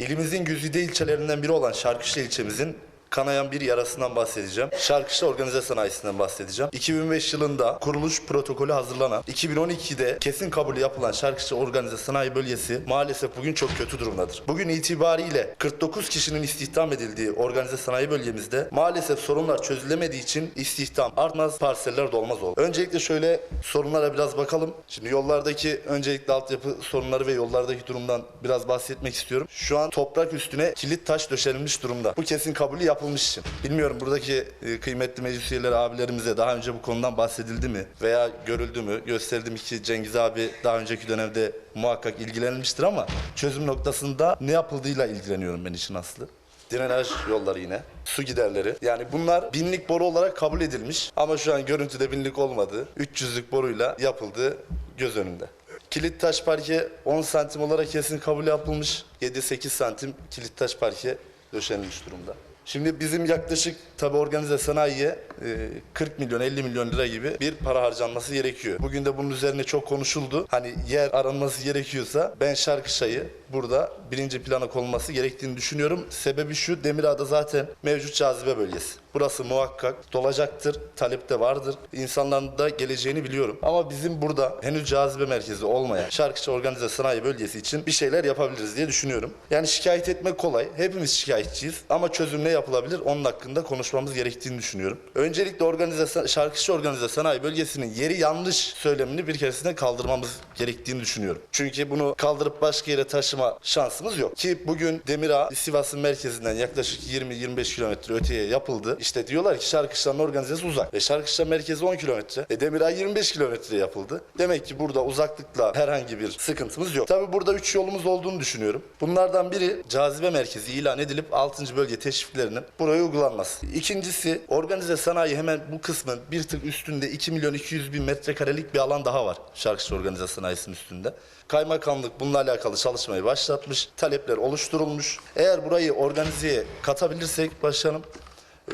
İlimizin güzide ilçelerinden biri olan Şarkışla ilçemizin kanayan bir yarasından bahsedeceğim. Şarkışla Organize Sanayisi'nden bahsedeceğim. 2005 yılında kuruluş protokolü hazırlanan, 2012'de kesin kabulü yapılan Şarkışla Organize Sanayi Bölgesi maalesef bugün çok kötü durumdadır. Bugün itibariyle 49 kişinin istihdam edildiği organize sanayi bölgemizde maalesef sorunlar çözülemediği için istihdam artmaz, parseller dolmaz oldu. Öncelikle şöyle sorunlara biraz bakalım. Şimdi yollardaki öncelikle altyapı sorunları ve yollardaki durumdan biraz bahsetmek istiyorum. Şu an toprak üstüne kilit taş döşenilmiş durumda. Bu kesin kabulü yapılmış için. Bilmiyorum buradaki e, kıymetli meclis üyeleri abilerimize daha önce bu konudan bahsedildi mi? Veya görüldü mü? Gösterdim ki Cengiz abi daha önceki dönemde muhakkak ilgilenmiştir ama çözüm noktasında ne yapıldığıyla ilgileniyorum ben işin aslı. Drenaj yolları yine. Su giderleri. Yani bunlar binlik boru olarak kabul edilmiş. Ama şu an görüntüde binlik olmadı. 300'lük boruyla yapıldığı göz önünde. Kilit taş parke 10 santim olarak kesin kabul yapılmış. 7-8 santim kilit taş parke döşenmiş durumda. Şimdi bizim yaklaşık tabi organize sanayiye e, 40 milyon 50 milyon lira gibi bir para harcanması gerekiyor. Bugün de bunun üzerine çok konuşuldu. Hani yer aranması gerekiyorsa ben Şarkışay'ı burada birinci plana konulması gerektiğini düşünüyorum. Sebebi şu Demirağ'da zaten mevcut cazibe bölgesi. Burası muhakkak dolacaktır, talep de vardır. İnsanların da geleceğini biliyorum. Ama bizim burada henüz cazibe merkezi olmayan Şarkışa Organize Sanayi Bölgesi için bir şeyler yapabiliriz diye düşünüyorum. Yani şikayet etmek kolay. Hepimiz şikayetçiyiz. Ama çözüm ne yapılabilir onun hakkında konuşmamız gerektiğini düşünüyorum. Öncelikle organize, Şarkışa Organize Sanayi Bölgesi'nin yeri yanlış söylemini bir keresinde kaldırmamız gerektiğini düşünüyorum. Çünkü bunu kaldırıp başka yere taşıma şansımız yok. Ki bugün Demirağ Sivas'ın merkezinden yaklaşık 20-25 kilometre öteye yapıldı. İşte diyorlar ki Şarkışla'nın organizesi uzak. Ve Şarkışla merkezi 10 kilometre. E Demirağ 25 kilometre yapıldı. Demek ki burada uzaklıkla herhangi bir sıkıntımız yok. Tabi burada 3 yolumuz olduğunu düşünüyorum. Bunlardan biri cazibe merkezi ilan edilip 6. bölge teşviklerinin buraya uygulanması. İkincisi organize sanayi hemen bu kısmın bir tık üstünde 2 milyon 200 bin metrekarelik bir alan daha var. Şarkışla organize sanayisinin üstünde. Kaymakamlık bununla alakalı çalışmayı başlatmış. Talepler oluşturulmuş. Eğer burayı organizeye katabilirsek başkanım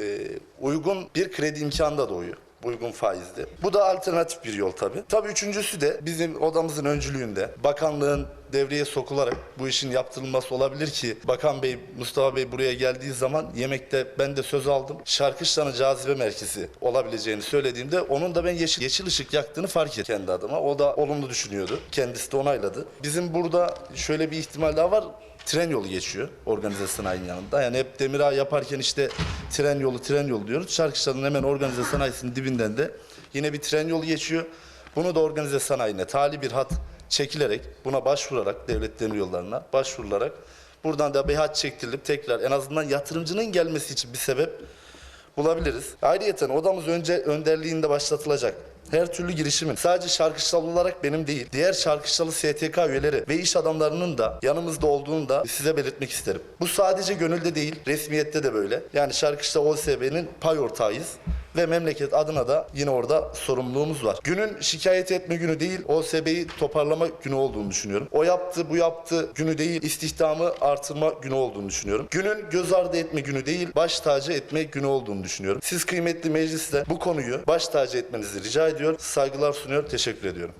e, uygun bir kredi imkanı da doğuyor. Uygun faizli. Bu da alternatif bir yol tabii. Tabii üçüncüsü de bizim odamızın öncülüğünde bakanlığın devreye sokularak bu işin yaptırılması olabilir ki Bakan Bey, Mustafa Bey buraya geldiği zaman yemekte ben de söz aldım. Şarkışlan'ın cazibe merkezi olabileceğini söylediğimde onun da ben yeşil, yeşil ışık yaktığını fark ettim kendi adıma. O da olumlu düşünüyordu. Kendisi de onayladı. Bizim burada şöyle bir ihtimal daha var tren yolu geçiyor organize sanayinin yanında. Yani hep Demirağ yaparken işte tren yolu tren yolu diyoruz. Şarkışların hemen organize sanayisinin dibinden de yine bir tren yolu geçiyor. Bunu da organize sanayine tali bir hat çekilerek buna başvurarak devlet demir yollarına başvurularak buradan da bir hat çektirilip tekrar en azından yatırımcının gelmesi için bir sebep bulabiliriz. Ayrıyeten odamız önce önderliğinde başlatılacak. Her türlü girişimin sadece şarkışlalı olarak benim değil, diğer şarkışlalı STK üyeleri ve iş adamlarının da yanımızda olduğunu da size belirtmek isterim. Bu sadece gönülde değil, resmiyette de böyle. Yani şarkışla OSB'nin pay ortağıyız ve memleket adına da yine orada sorumluluğumuz var. Günün şikayet etme günü değil, OSB'yi toparlama günü olduğunu düşünüyorum. O yaptı, bu yaptı günü değil, istihdamı artırma günü olduğunu düşünüyorum. Günün göz ardı etme günü değil, baş tacı etme günü olduğunu düşünüyorum. Siz kıymetli mecliste bu konuyu baş tacı etmenizi rica ediyor, saygılar sunuyor, teşekkür ediyorum.